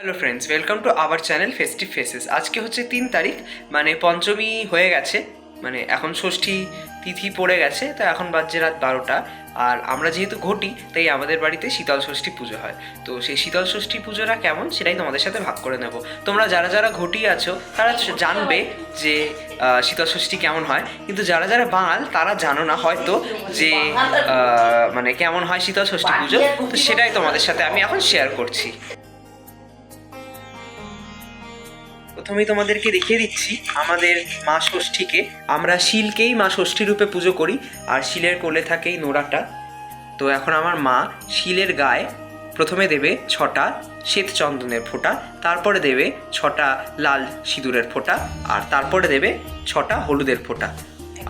Hello friends welcome to our channel festive faces আজকে হচ্ছে তিন তারিখ মানে পঞ্চমী হয়ে গেছে মানে এখন ষষ্ঠী তিথি পড়ে গেছে, তো এখন বাজছে রাত বারোটা। আর আমরা যেহেতু ঘটি, তাই আমাদের বাড়িতে শীতল ষষ্ঠী পুজো হয়। তো সেই শীতল ষষ্ঠী পুজোটা কেমন, সেটাই তোমাদের সাথে ভাগ করে নেব। তোমরা যারা যারা ঘটি আছো, তারা জানবে যে শীতল ষষ্ঠী কেমন হয়। কিন্তু যারা যারা বাঙাল, তারা জানো না হয়তো যে মানে কেমন হয় শীতল ষষ্ঠী পুজো। তো সেটাই তোমাদের সাথে আমি এখন শেয়ার করছি। প্রথমেই তোমাদেরকে দেখিয়ে দিচ্ছি আমাদের মা ষষ্ঠীকে আমরা শিলকেই মা ষষ্ঠী রূপে পুজো করি আর শিলের কোলে থাকেই নোড়াটা। তো এখন আমার মা শিলের গায়ে প্রথমে দেবে ছটা শ্বেত চন্দনের ফোঁটা তারপরে দেবে ছটা লাল সিঁদুরের ফোঁটা আর তারপরে দেবে ছটা হলুদের ফোঁটা।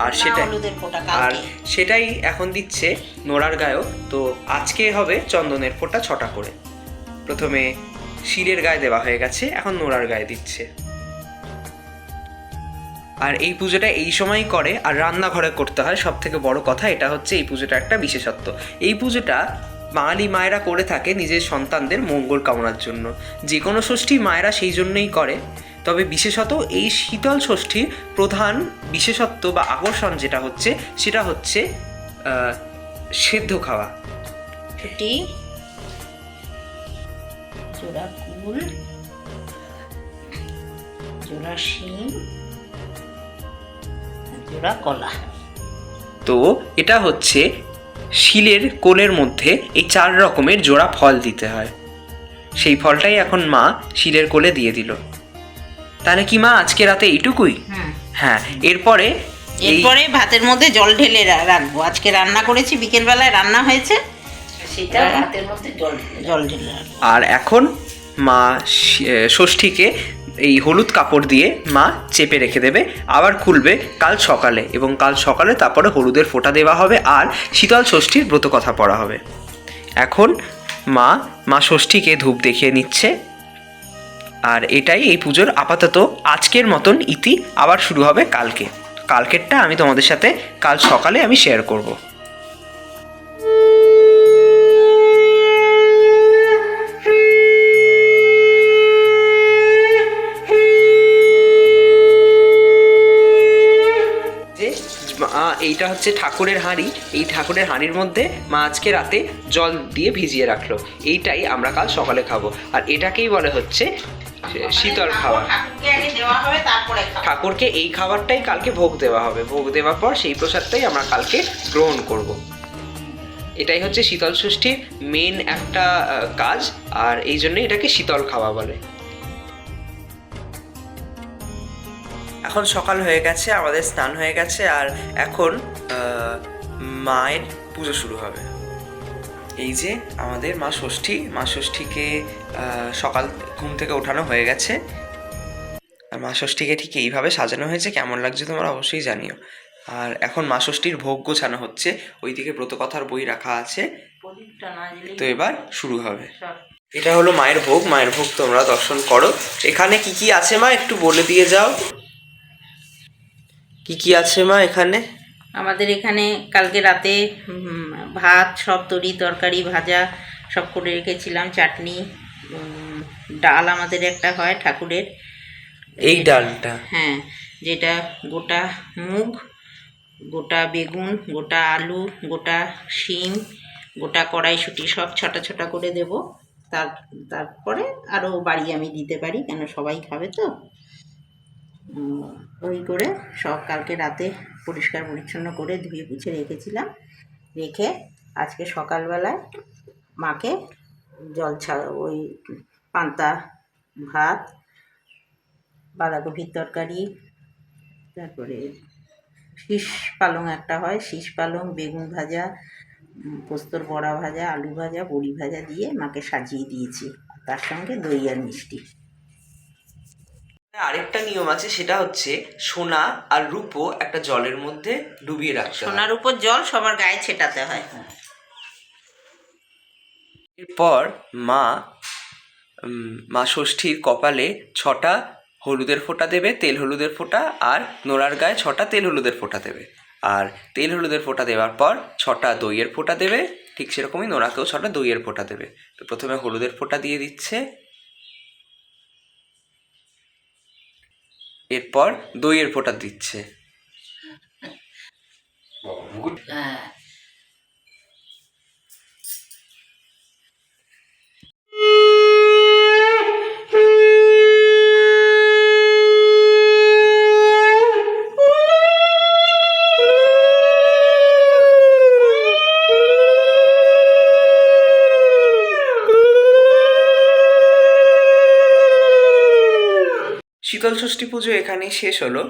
আর সেটাই হলুদের ফোঁটা আর সেটাই এখন দিচ্ছে নোড়ার গায়েও তো আজকে হবে চন্দনের ফোঁটা ছটা করে। প্রথমে শিলের গায়ে দেওয়া হয়ে গেছে এখন নোড়ার গায়ে দিচ্ছে। আর এই পুজোটা এই সময়ই করে, আর রান্নাঘরে করতে হয়। সব থেকে বড় কথা এটা হচ্ছে এই পুজোটা একটা বিশেষত্ব। এই পুজোটা বাঙালি মায়েরা করে থাকে নিজের সন্তানদের মঙ্গল কামনার জন্য। যে কোনো ষষ্ঠী মায়েরা সেই জন্যই করে। তবে বিশেষত এই শীতল ষষ্ঠীর প্রধান বিশেষত্ব বা আকর্ষণ যেটা হচ্ছে, সেটা হচ্ছে সেদ্ধ খাওয়া। ছুটি জোড়া কুল, জোড়া শিম জোড়া কলা। তো এটা হচ্ছে শিলের কোলের মধ্যে এই চার রকমের জোড়া ফল দিতে হয়। সেই ফলটাই এখন মা শিলের কোলে দিয়ে দিল। তাহলে কি মা আজকে রাতে এইটুকুই? হ্যাঁ। এরপরে এরপরে ভাতের মধ্যে জল ঢেলে রাখব। আজকে রান্না করেছি বিকেল বেলায় রান্না হয়েছে। সেটা ভাতের মধ্যে জল জল ঢেলে আর এখন মা ষষ্ঠীকে এই হলুদ কাপড় দিয়ে মা চেপে রেখে দেবে, আবার খুলবে কাল সকালে এবং কাল সকালে তারপরে হলুদের ফোঁটা দেওয়া হবে আর শীতল ষষ্ঠীর ব্রত কথা পড়া হবে। এখন মা মা ষষ্ঠীকে ধূপ দেখিয়ে নিচ্ছে। আর এটাই এই পুজোর আপাতত আজকের মতন ইতি, আবার শুরু হবে কালকে। কালকেরটা আমি তোমাদের সাথে কাল সকালে আমি শেয়ার করব। এইটা হচ্ছে ঠাকুরের হাঁড়ি। এই ঠাকুরের হাঁড়ির মধ্যে মা আজকে রাতে জল দিয়ে ভিজিয়ে রাখল। এইটাই আমরা কাল সকালে খাব। আর এটাকেই বলে হচ্ছে শীতল খাবার। ঠাকুরকে এই খাবারটাই কালকে ভোগ দেওয়া হবে। ভোগ দেওয়ার পর সেই প্রসাদটাই আমরা কালকে গ্রহণ করব। এটাই হচ্ছে শীতল ষষ্ঠীর মেন একটা কাজ। আর এই জন্য এটাকে শীতল খাওয়া বলে। এখন সকাল হয়ে গেছে, আমাদের স্নান হয়ে গেছে, আর এখন মায়ের পুজো শুরু হবে। এই যে আমাদের মা ষষ্ঠী, মা ষষ্ঠীকে সকাল ঘুম থেকে ওঠানো হয়ে গেছে। আর মা ষষ্ঠীকে ঠিক এইভাবে সাজানো হয়েছে, কেমন লাগছে তোমরা অবশ্যই জানিও। আর এখন মা ষষ্ঠীর ভোগ গোছানো হচ্ছে, ওইদিকে ব্রতকথার বই রাখা আছে। তো এবার শুরু হবে। এটা হলো মায়ের ভোগ মায়ের ভোগ তোমরা দর্শন করো। এখানে কি কি আছে মা, একটু বলে দিয়ে যাও। কি কি আছে মা এখানে? আমাদের এখানে কালকে রাতে ভাত সব তরি তরকারি ভাজা সব করে রেখেছিলাম চাটনি ডাল আমাদের একটা হয় ঠাকুরের। এই ডালটা? হ্যাঁ যেটা গোটা মুগ গোটা বেগুন গোটা আলু গোটা শিম গোটা কড়াইশুঁটি সব ছটা ছটা করে দেব। তার তারপরে আরও বাড়ি আমি দিতে পারি কেন সবাই খাবে তো। ওই করে সব কালকে রাতে পরিষ্কার পরিচ্ছন্ন করে ধুয়ে পুছে রেখেছিলাম। রেখে আজকে সকালবেলায় মাকে জল ছাড়া ওই পান্তা, ভাত, বাঁধাকপির তরকারি, তারপরে শীষ পালং একটা হয়, শীষ পালং, বেগুন ভাজা পোস্তর বড়া ভাজা, আলু ভাজা, বড়ি ভাজা দিয়ে মাকে সাজিয়ে দিয়েছি। তার সঙ্গে দই আর মিষ্টি। আরেকটা নিয়ম আছে সেটা হচ্ছে সোনা আর রূপো একটা জলের মধ্যে ডুবিয়ে রাখতে হয়। সোনার উপর জল সবার গায়ে ছেটাতে হয়। এরপর মা মা ষষ্ঠীর কপালে ছটা হলুদের ফোঁটা দেবে তেল হলুদের ফোঁটা আর নোড়ার গায়ে ছটা তেল হলুদের ফোঁটা দেবে। আর তেল হলুদের ফোঁটা দেওয়ার পর ছটা দইয়ের ফোঁটা দেবে ঠিক সেরকমই নোড়াকেও ছটা দইয়ের ফোঁটা দেবে। তো প্রথমে হলুদের ফোঁটা দিয়ে দিচ্ছে এরপর দইয়ের ফোঁটা দিচ্ছে। হ্যাঁ শীতল ষষ্ঠী পুজো এখানেই শেষ হলো।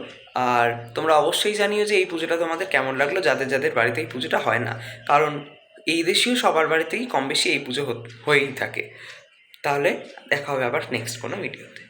আর তোমরা অবশ্যই জানিও যে এই পুজোটা তোমাদের কেমন লাগল, যাদের যাদের বাড়িতে এই পুজোটা হয় না। কারণ এই দেশেও সবার বাড়িতেই কম বেশি এই পুজো হয়েই থাকে। তাহলে দেখা হবে আবার নেক্সট কোনো ভিডিওতে